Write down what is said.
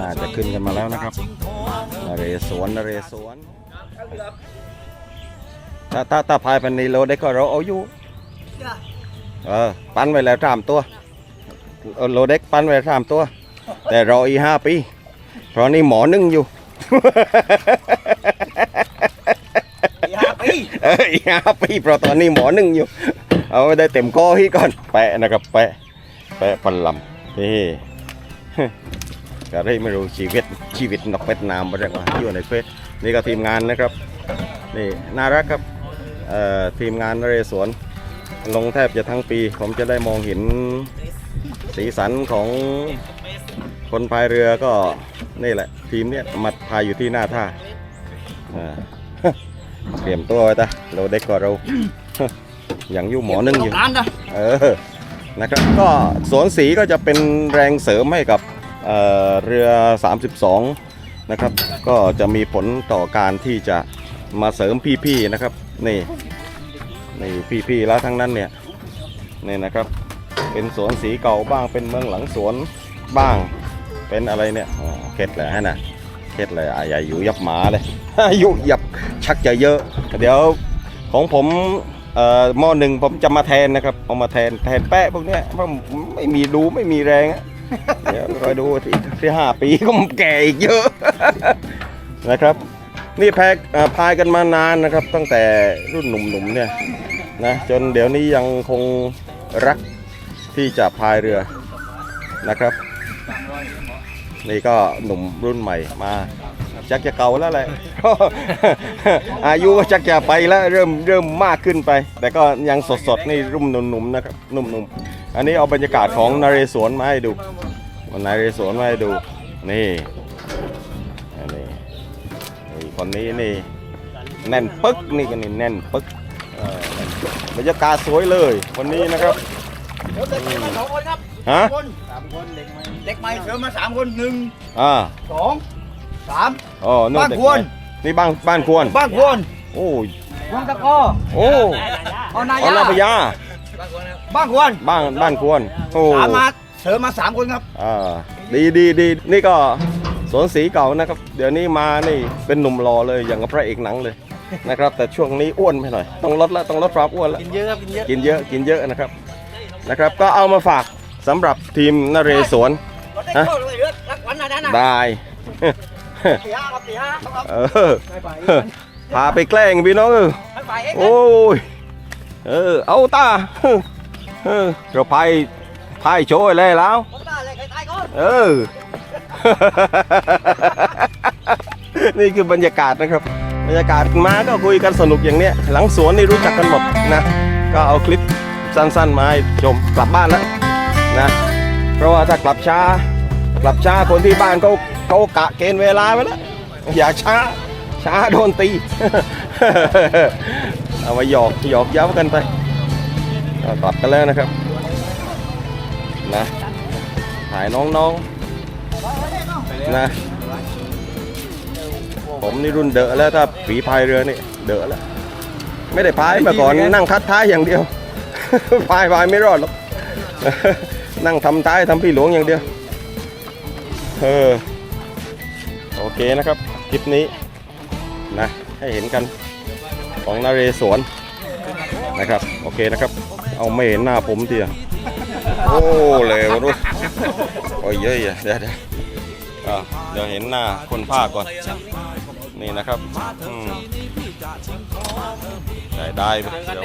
น่าจะขึ้นกันมาแล้วนะครับนเรศวรนเรศวรถ้าถ้าถ้าพายเป็นนีโลได้ก็เราเอาอยู่เออปั้นไว้แล้วสามตัวเอาโลเด็กปั้นไว้สามตัว แต่รออีกห้าปี เพราะนี่หมอนึ่งอยู่ปีห้าปีเอออีกห้าปีเพราะตอนนี้หมอหนึ่งอยู่ เอาไว้ได้เต็มคอให้ก่อนแปะนะครับแปะแปะพันลำนี่ ก็ได้ไม่รู้ชีวิตชีวิตนกเป็ดน้ำมาเรียกว่าอยู่ในเฟซนี่ก็ทีมงานนะครับนี่น่ารักครับเอ่อทีมงานนเรศวรลงแทบจะทั้งปี ผมจะได้มองเห็นสีสันของคนพายเรือก็นี่แหละ ทีมเนี้ยมาพายอยู่ที่หน้าท่าอ่าเตรียมตัวไว้ตะเราเด็กกว่าเราอย่างอยู่หมอนึ่งอยู่ร้านนะเออนะครับ ก็สวนสีก็จะเป็นแรงเสริมให้กับ เอ่อเรือ 32 นะครับ ก็จะมีผลต่อการที่จะมาเสริมพี่ๆนะครับ นี่นี่พี่ๆแล้วทั้งนั้นเนี่ยนี่นะครับ เป็นสวนสีเก่าบ้างเป็นเมืองหลังสวนบ้าง เป็นอะไรเนี่ยอ๋อเคล็ดเลยฮะนะเคล็ดเลยอาอายุยับหมาเลยอายุยับชักจะเยอะ เดี๋ยวของผมม่อหม้อหนึ่งผมจะมาแทนนะครับเอามาแทนแทนแปะพวกเนี้ยเพราะไม่มีดูไม่มีแรงอะ เดี๋ยวคอยดูที่ที่ห้าปีก็แก่อีกเยอะ นะครับ นี่แพกพายกันมานานนะครับ ตั้งแต่รุ่นหนุ่มๆเนี่ยนะจนเดี๋ยวนี้ยังคงรักที่จะพายเรือนะครับนี่ก็หนุ่มรุ่นใหม่มาชักจะเก่าแล้วแหละอายุก็ชักจะไปแล้วเริ่มเริ่มมากขึ้นไป แต่ก็ยังสดๆนี่รุ่มหนุ่มๆนะครับหนุ่มๆ อันนี้เอาบรรยากาศของนเรศวรมาให้ดูนเรศวรมาให้ดู นี่อันนี้นี่คนนี้นี่แน่นปึ๊กนี่กันนี่แน่นปึ๊กเออบรรยากาศสวยเลยวันนี้นะครับเดี๋ยวเด็กมาสองคนครับฮะคนสามคนเด็กมาเด็กใหม่เสริมมาสามคนหนึ่งอ่าสองสามอ๋อนู่บ้านเด็กควรนี่บ้านบ้านควรบ้านควรโอ้ยวังตะกอโอ้เอานายอ๋อนาพญา บ้านควรบ้านบ้านควรโอ้สามมาเสริมมาสามคนครับอ่าดีดีดีนี่ก็สวนสีเก่านะครับ เดี๋ยวนี้มานี่เป็นหนุ่มรอเลยอย่างกับพระเอกหนังเลยนะครับ แต่ช่วงนี้อ้วนไปหน่อยต้องลดละต้องลดความอ้วนละกินเยอะครับกินเยอะกินเยอะกินเยอะนะครับนะครับ ก็เอามาฝากสำหรับทีมนเรศวรเราได้เข้าเลยเลือดรักวันนั้นนะได้ปีห้าครับปีห้าครับเออพาไปแกล้งพี่น้องเออให้ไปเองโอ้ย เออเอาตาเออเราพายพายโชยเลยแล้วผมตาเลยใครตายก่อนเออนี่คือบรรยากาศนะครับ บรรยากาศมาก็คุยกันสนุกอย่างเนี้ย หลังสวนนี่รู้จักกันหมดนะ ก็เอาคลิปสั้นๆมาให้ชมกลับบ้านแล้วนะ เพราะว่าถ้ากลับช้ากลับช้าคนที่บ้านเขาเขากะเกณฑ์เวลาไว้แล้วอย่าช้า ช้าโดนตี เอามาหยอกหยอกเย้ากันไปก็กลับกันแล้วนะครับนะถ่ายน้องๆนะผมนี่รุ่นเดอะแล้วถ้าฝีพายเรือนี่เดอะแล้ว ไม่ได้พายมาก่อนนั่งคัดท้ายอย่างเดียวพายพายไม่รอดหรอกนั่งทำท้ายทำพี่หลวงอย่างเดียวเออโอเคนะครับ คลิปนี้ นะให้เห็นกันของนาเรศวรนะครับ โอเคนะครับ เอาไม่เห็นหน้าผมเดียวโอ้เลยรู้โอ้ยเยอะเดี๋ยวเดี๋ยวเดี๋ยวเห็นหน้าคนภาคก่อน นี่นะครับได้ได้ไปเดี๋ยว